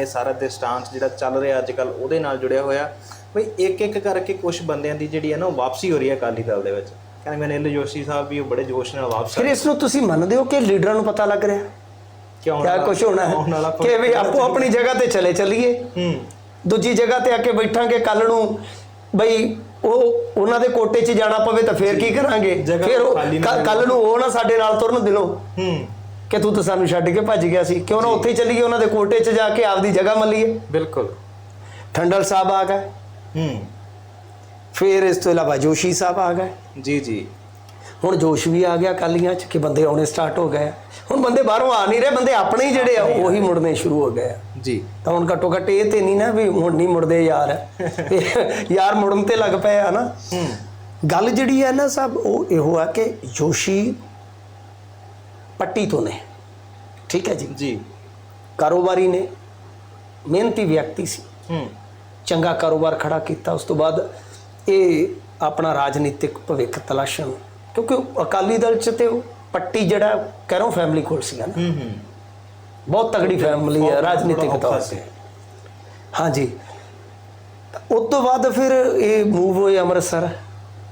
ਇਹ ਸਾਰਾ ਦੇ ਸਟਾਂਸ ਜਿਹੜਾ ਚੱਲ ਰਿਹਾ ਅੱਜ ਕੱਲ ਉਹਦੇ ਨਾਲ ਜੁੜਿਆ ਹੋਇਆ। ਬਈ ਇੱਕ ਇੱਕ ਕਰਕੇ ਕੁਝ ਬੰਦਿਆਂ ਦੀ ਜਿਹੜੀ ਹੈ ਨਾ ਵਾਪਸੀ ਹੋ ਰਹੀ ਹੈ ਅਕਾਲੀ ਦਲ ਦੇ ਵਿੱਚ। ਕਹਿੰਦੇ ਮੈਨੇ ਜੋਸ਼ੀ ਸਾਹਿਬ ਵੀ ਉਹ ਬੜੇ ਜੋਸ਼ ਨਾਲ ਵਾਪਸ ਫਿਰ ਇਸ ਨੂੰ ਤੁਸੀਂ ਮੰਨਦੇ ਹੋ ਕਿ ਲੀਡਰਾਂ ਨੂੰ ਪਤਾ ਲੱਗ ਰਿਹਾ? ਕਿਉਂ ਕਿਆ ਕੁਝ ਹੋਣਾ ਹੈ? ਕਿ ਵੀ ਆਪੋ ਆਪਣੀ ਜਗ੍ਹਾ ਤੇ ਚਲੇ ਚੱਲੀਏ। ਹੂੰ। ਦੂਜੀ ਜਗ੍ਹਾ ਤੇ ਆ ਕੇ ਬੈਠਾਂਗੇ ਕੱਲ ਨੂੰ ਬਈ ਉਹ ਉਹਨਾਂ ਦੇ ਕੋਟੇ 'ਚ ਜਾਣਾ ਪਵੇ ਤਾਂ ਫੇਰ ਕੀ ਕਰਾਂਗੇ? ਫਿਰ ਕੱਲ ਨੂੰ ਉਹ ਨਾ ਸਾਡੇ ਨਾਲ ਤੁਰਨ ਦਿਲੋਂ ਹੂੰ। ਕਿ ਤੂੰ ਤਾਂ ਸਾਨੂੰ ਛੱਡ ਕੇ ਭੱਜ ਗਿਆ ਸੀ। ਕਿਉਂ ਨਾ ਉੱਥੇ ਹੀ ਚੱਲੀਏ ਉਹਨਾਂ ਦੇ ਕੋਟੇ 'ਚ ਜਾ ਕੇ ਆਪਦੀ ਜਗ੍ਹਾ ਮੱਲੀਏ ਬਿਲਕੁਲ। ਠੰਡਲ ਸਾਹਿਬ ਆ ਗਏ। ਹੂੰ। ਫਿਰ ਇਸ ਤੋਂ ਇਲਾਵਾ ਜੋਸ਼ੀ ਸਾਹਿਬ ਆ ਗਏ। ਜੀ ਜੀ। ਹੁਣ ਜੋਸ਼ ਵੀ ਆ ਗਿਆ ਕਾਲੀਆਂ 'ਚ ਕਿ ਬੰਦੇ ਆਉਣੇ ਸਟਾਰਟ ਹੋ ਗਏ ਹੁਣ ਬੰਦੇ ਬਾਹਰੋਂ ਆ ਨਹੀਂ ਰਹੇ ਬੰਦੇ ਆਪਣੇ ਹੀ ਜਿਹੜੇ ਆ ਉਹੀ ਮੁੜਨੇ ਸ਼ੁਰੂ ਹੋ ਗਏ ਆ। ਜੀ। ਤਾਂ ਹੁਣ ਘੱਟੋ ਘੱਟ ਇਹ ਤੇ ਨਹੀਂ ਨਾ ਵੀ ਹੁਣ ਨਹੀਂ ਮੁੜਦੇ ਯਾਰ। ਯਾਰ ਮੁੜਨ ਤੇ ਲੱਗ ਪਏ ਆ ਨਾ। ਹੂੰ। ਗੱਲ ਜਿਹੜੀ ਹੈ ਨਾ ਸਭ ਉਹ ਇਹੋ ਆ ਕਿ ਜੋਸ਼ੀ ਪੱਟੀ ਤੋਂ ਨੇ। ਠੀਕ ਹੈ ਜੀ? ਜੀ। ਕਾਰੋਬਾਰੀ ਨੇ ਮਿਹਨਤੀ ਵਿਅਕਤੀ ਸੀ। ਹੂੰ। ਚੰਗਾ ਕਾਰੋਬਾਰ ਖੜਾ ਕੀਤਾ ਉਸ ਤੋਂ ਬਾਅਦ ਇਹ ਆਪਣਾ ਰਾਜਨੀਤਿਕ ਭਵਿੱਖ ਤਲਾਸ਼ਣ ਕਿਉਂਕਿ ਅਕਾਲੀ ਦਲ ਚ ਤੇ ਪੱਟੀ ਜਿਹੜਾ ਕਹਿਰੋਂ ਫੈਮਿਲੀ ਕੋਲ ਸੀਗਾ ਨਾ। ਹੂੰ ਹੂੰ। ਬਹੁਤ ਤਗੜੀ ਫੈਮਿਲੀ ਹੈ ਰਾਜਨੀਤਿਕ ਤੌਰ। ਤੇ। ਹਾਂਜੀ ਉਸ ਤੋਂ ਬਾਅਦ ਫਿਰ ਇਹ ਮੂਵ ਹੋਏ ਅੰਮ੍ਰਿਤਸਰ।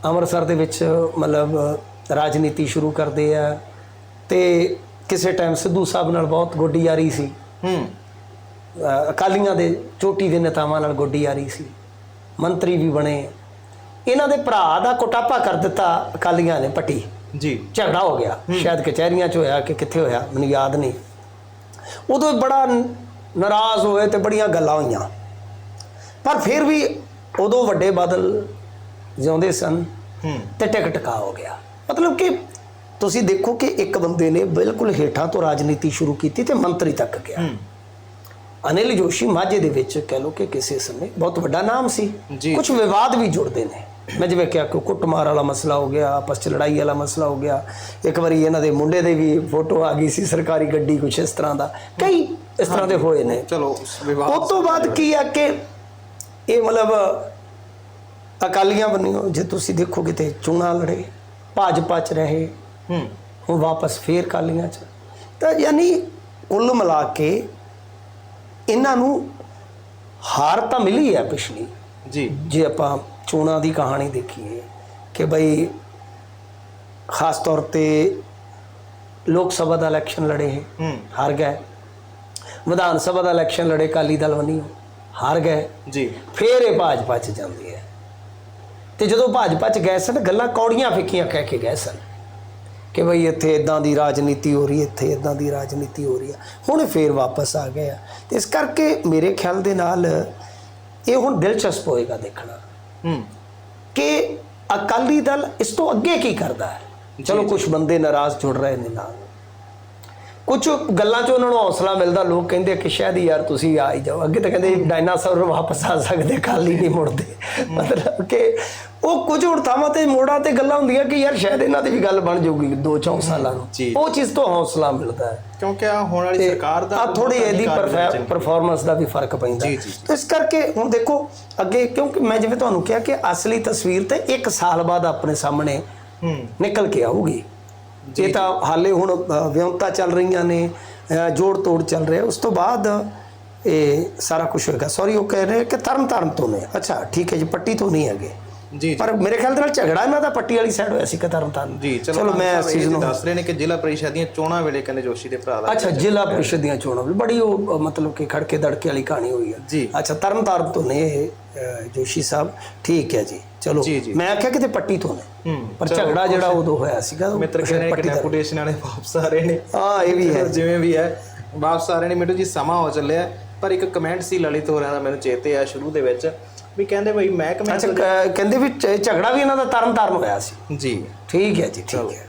ਅੰਮ੍ਰਿਤਸਰ ਦੇ ਵਿੱਚ ਮਤਲਬ ਰਾਜਨੀਤੀ ਸ਼ੁਰੂ ਕਰਦੇ ਆ ਤੇ ਕਿਸੇ ਟਾਈਮ ਸਿੱਧੂ ਸਾਹਿਬ ਨਾਲ ਬਹੁਤ ਗੋਡੀ ਯਾਰੀ ਸੀ। ਹੂੰ। ਅਕਾਲੀਆਂ ਦੇ ਚੋਟੀ ਦੇ ਨੇਤਾਵਾਂ ਨਾਲ ਗੋਡੀ ਯਾਰੀ ਸੀ। ਮੰਤਰੀ ਵੀ ਬਣੇ। ਇਹਨਾਂ ਦੇ ਭਰਾ ਦਾ ਕੋਟਾਪਾ ਕਰ ਦਿੱਤਾ ਅਕਾਲੀਆਂ ਨੇ ਪੱਟੀ। ਜੀ। ਝਗੜਾ ਹੋ ਗਿਆ। ਸ਼ਾਇਦ ਕਚਹਿਰੀਆਂ 'ਚ ਹੋਇਆ ਕਿ ਕਿੱਥੇ ਹੋਇਆ ਮੈਨੂੰ ਯਾਦ ਨਹੀਂ। ਉਦੋਂ ਬੜਾ ਨਾਰਾਜ਼ ਹੋਏ ਤੇ ਬੜੀਆਂ ਗੱਲਾਂ ਹੋਈਆਂ। ਪਰ ਫਿਰ ਵੀ ਉਦੋਂ ਵੱਡੇ ਬਾਦਲ ਜਿਉਂਦੇ ਸਨ ਤੇ ਟਿਕ ਟਕਾ ਹੋ ਗਿਆ। ਮਤਲਬ ਕਿ ਤੁਸੀਂ ਦੇਖੋ ਕਿ ਇੱਕ ਬੰਦੇ ਨੇ ਬਿਲਕੁਲ ਹੇਠਾਂ ਤੋਂ ਰਾਜਨੀਤੀ ਸ਼ੁਰੂ ਕੀਤੀ ਤੇ ਮੰਤਰੀ ਤੱਕ ਗਿਆ। ਅਨਿਲ ਜੋਸ਼ੀ ਮਾਝੇ ਦੇ ਵਿੱਚ ਕਹਿ ਲੋ ਕਿ ਕਿਸੇ ਸਮੇਂ ਬਹੁਤ ਵੱਡਾ ਨਾਮ ਸੀ। ਕੁਝ ਵਿਵਾਦ ਵੀ ਜੁੜਦੇ ਨੇ। ਮੈਂ ਜਿਵੇਂ ਕਿਹਾ ਕਿ ਕੁੱਟਮਾਰ ਵਾਲਾ ਮਸਲਾ ਹੋ ਗਿਆ ਆਪਸ ਚ ਲੜਾਈ ਵਾਲਾ ਮਸਲਾ ਹੋ ਗਿਆ। ਇੱਕ ਵਾਰੀ ਇਹਨਾਂ ਦੇ ਮੁੰਡੇ ਦੇ ਵੀ ਫੋਟੋ ਆ ਗਈ ਸੀ ਸਰਕਾਰੀ ਗੱਡੀ ਕੁਛ ਇਸ ਤਰ੍ਹਾਂ ਦਾ। ਕਈ ਇਸ ਤਰ੍ਹਾਂ ਦੇ ਹੋਏ ਨੇ। ਚਲੋ ਉਸ ਵਿਵਾਦ ਉਸ ਤੋਂ ਬਾਅਦ ਕੀ ਆ ਕਿ ਇਹ ਮਤਲਬ ਅਕਾਲੀਆਂ ਬੰਨਿਓ ਜੇ ਤੁਸੀਂ ਦੇਖੋਗੇ ਤੇ ਚੋਣਾਂ ਲੜੇ ਭਾਜਪਾ ਚ ਰਹੇ ਹੂੰ। ਹੁਣ ਵਾਪਸ ਫੇਰ ਕਾਲੀਆਂ ਚ। ਤਾਂ ਯਾਨੀ ਕੁੱਲ ਮਿਲਾ ਕੇ ਇਹਨਾਂ ਨੂੰ ਹਾਰ ਤਾਂ ਮਿਲੀ ਹੈ ਪਿਛਲੀ। ਜੀ। ਜੇ ਆਪਾਂ ਚੋਣਾਂ ਦੀ ਕਹਾਣੀ ਦੇਖੀਏ ਕਿ ਬਈ ਖਾਸ ਤੌਰ ਤੇ ਲੋਕ ਸਭਾ ਦਾ ਇਲੈਕਸ਼ਨ ਲੜੇ ਹੂੰ। ਹਾਰ ਗਏ। ਵਿਧਾਨ ਸਭਾ ਦਾ ਇਲੈਕਸ਼ਨ ਲੜੇ ਕਾਲੀ ਦਲ ਵੰਨੀ ਹਾਰ ਗਏ। ਜੀ। ਫੇਰ ਇਹ ਭਾਜਪਾ ਚ ਜਾਂਦੀ ਹੈ। ਤੇ ਜਦੋਂ ਭਾਜਪਾ ਚ ਗਏ ਸਨ ਗੱਲਾਂ ਕੌੜੀਆਂ ਫਿੱਕੀਆਂ ਕਹਿ ਕੇ ਗਏ ਸਨ। ਕਿ ਬਈ ਇੱਥੇ ਇਦਾਂ ਦੀ ਰਾਜਨੀਤੀ ਹੋ ਰਹੀ ਹੈ ਇੱਥੇ ਇਦਾਂ ਦੀ ਰਾਜਨੀਤੀ ਹੋ ਰਹੀ ਹੈ ਹੁਣ ਫੇਰ ਵਾਪਸ ਆ ਗਏ ਆ। ਤੇ ਇਸ ਕਰਕੇ ਮੇਰੇ ਖਿਆਲ ਦੇ ਨਾਲ ਇਹ ਹੁਣ ਦਿਲਚਸਪ ਹੋਏਗਾ ਦੇਖਣਾ ਹੂੰ। ਕਿ ਅਕਾਲੀ ਦਲ ਇਸ ਤੋਂ ਅੱਗੇ ਕੀ ਕਰਦਾ ਹੈ। ਚਲੋ ਕੁਝ ਬੰਦੇ ਨਾਰਾਜ਼ ਜੁੜ ਰਹੇ ਨੇ ਨਾਲ। ਕੁਝ ਗੱਲਾਂ 'ਚ ਉਹਨਾਂ ਨੂੰ ਹੌਸਲਾ ਮਿਲਦਾ ਲੋਕ ਕਹਿੰਦੇ ਕਿ ਸ਼ਾਇਦ ਯਾਰ ਤੁਸੀਂ ਆ ਹੀ ਜਾਓ। ਅੱਗੇ ਤਾਂ ਕਹਿੰਦੇ ਡਾਇਨਾਸੌਰ ਵਾਪਸ ਆ ਸਕਦੇ ਖਾਲੀ ਨਹੀਂ ਮੁੜਦੇ। ਮਤਲਬ ਕਿ ਉਹ ਕੁਝ ਥਾਵਾਂ ਤੇ ਮੋੜਾਂ ਤੇ ਗੱਲਾਂ ਹੁੰਦੀਆਂ ਕਿ ਯਾਰ ਸ਼ਾਇਦ ਇਹਨਾਂ ਦੀ ਵੀ ਗੱਲ ਬਣ ਜਾਊਗੀ 2-4 ਸਾਲਾਂ ਨੂੰ। ਉਹ ਚੀਜ਼ ਤੋਂ ਹੌਸਲਾ ਮਿਲਦਾ ਹੈ। ਕਿਉਂਕਿ ਆ ਹੋਣ ਵਾਲੀ ਸਰਕਾਰ ਦਾ ਆ ਥੋੜੀ ਇਹਦੀ ਪਰਫਾਰਮੈਂਸ ਦਾ ਵੀ ਫ਼ਰਕ ਪੈਂਦਾ। ਜੀ, ਜੀ, ਤੇ ਇਸ ਕਰਕੇ ਹੁਣ ਦੇਖੋ ਅੱਗੇ ਕਿਉਂਕਿ ਮੈਂ ਜਿਵੇਂ ਤੁਹਾਨੂੰ ਕਿਹਾ ਕਿ ਅਸਲੀ ਤਸਵੀਰ ਤੇ 1 ਸਾਲ ਬਾਅਦ ਆਪਣੇ ਸਾਹਮਣੇ ਹੂੰ। ਨਿਕਲ ਕੇ ਆਊਗੀ। ਇਹ ਤਾਂ ਹਾਲੇ ਹੁਣ ਵਿਉਂਤਾਂ ਚੱਲ ਰਹੀਆਂ ਨੇ ਜੋੜ ਤੋੜ ਚੱਲ ਰਿਹਾ। ਉਸ ਤੋਂ ਬਾਅਦ ਇਹ ਸਾਰਾ ਕੁਝ ਹੋਏਗਾ। ਸੌਰੀ ਉਹ ਕਹਿ ਰਹੇ ਕਿ ਤਰਨ ਤਾਰਨ ਤੋਂ ਨੇ। ਅੱਛਾ ਠੀਕ ਹੈ ਜੀ ਪੱਟੀ ਤੋਂ ਨਹੀਂ ਹੈਗੇ। ਜੀ ਪਰ ਮੇਰੇ ਖਿਆਲ ਦੇ ਨਾਲ ਝਗੜਾ ਇਹਨਾਂ ਦਾ ਪੱਟੀ ਵਾਲੀ ਸਾਈਡ ਹੋਇਆ ਸੀ ਕਿ ਤਰਨ ਤਾਰਨ ਜੀ ਚਲੋ ਮੈਂ ਇਸ ਚੀਜ਼ ਨੂੰ ਦੱਸ ਰਹੇ ਨੇ ਕਿ ਜ਼ਿਲ੍ਹਾ ਪਰਿਸ਼ਦ ਦੀਆਂ ਚੋਣਾਂ ਵੇਲੇ ਕਹਿੰਦੇ ਜੋਸ਼ੀ ਦੇ ਭਰਾ ਦਾ ਅੱਛਾ ਜ਼ਿਲ੍ਹਾ ਪ੍ਰੀਸ਼ਦ ਦੀਆਂ ਚੋਣਾਂ ਵੀ। ਬੜੀ ਉਹ ਮਤਲਬ ਕਿ ਖੜਕੇ ਦੜਕੇ ਵਾਲੀ ਕਹਾਣੀ ਹੋਈ ਹੈ। ਜੀ। ਅੱਛਾ ਤਰਨ ਤਾਰਨ ਤੋਂ ਨੇ ਇਹ, ਜੋਸ਼ੀ ਸਾਹਿਬ। ਠੀਕ ਹੈ ਜੀ। ਚਲੋ। ਮੈਂ ਆਖਿਆ ਕਿਤੇ ਪੱਟੀ ਤੋਂ ਨੇ। ਪਰ ਝਗੜਾ ਜਿਹੜਾ ਉਦੋਂ ਹੋਇਆ ਸੀਗਾ ਮਿੱਤਰ ਕਹਿੰਦੇ ਕਿ ਡੈਪੂਟੇਸ਼ਨ ਵਾਲੇ ਵਾਪਸ ਆ ਰਹੇ ਨੇ। ਹਾਂ ਇਹ ਵੀ ਹੈ। ਜਿਵੇਂ ਵੀ ਹੈ ਵਾਪਸ ਆ ਰਹੇ ਨੇ। ਮਿੱਟੂ ਜੀ ਸਮਾਂ ਹੋ ਚੱਲਿਆ। ਪਰ ਇੱਕ ਕਮੈਂਟ ਸੀ ਲਲਿਤ ਹੋਰਾਂ ਦਾ ਮੈਨੂੰ ਚੇਤੇ ਆ ਸ਼ੁਰੂ ਦੇ ਵਿੱਚ ਵੀ ਕਹਿੰਦੇ ਬਈ ਮੈਂ ਕਮੈਂਟ ਕਹਿੰਦੇ ਵੀ ਝਗੜਾ ਵੀ ਇਹਨਾਂ ਦਾ ਤਰਨ ਤਾਰਨ ਹੋਇਆ ਸੀ। ਜੀ। ਠੀਕ ਹੈ ਜੀ ਠੀਕ ਹੈ।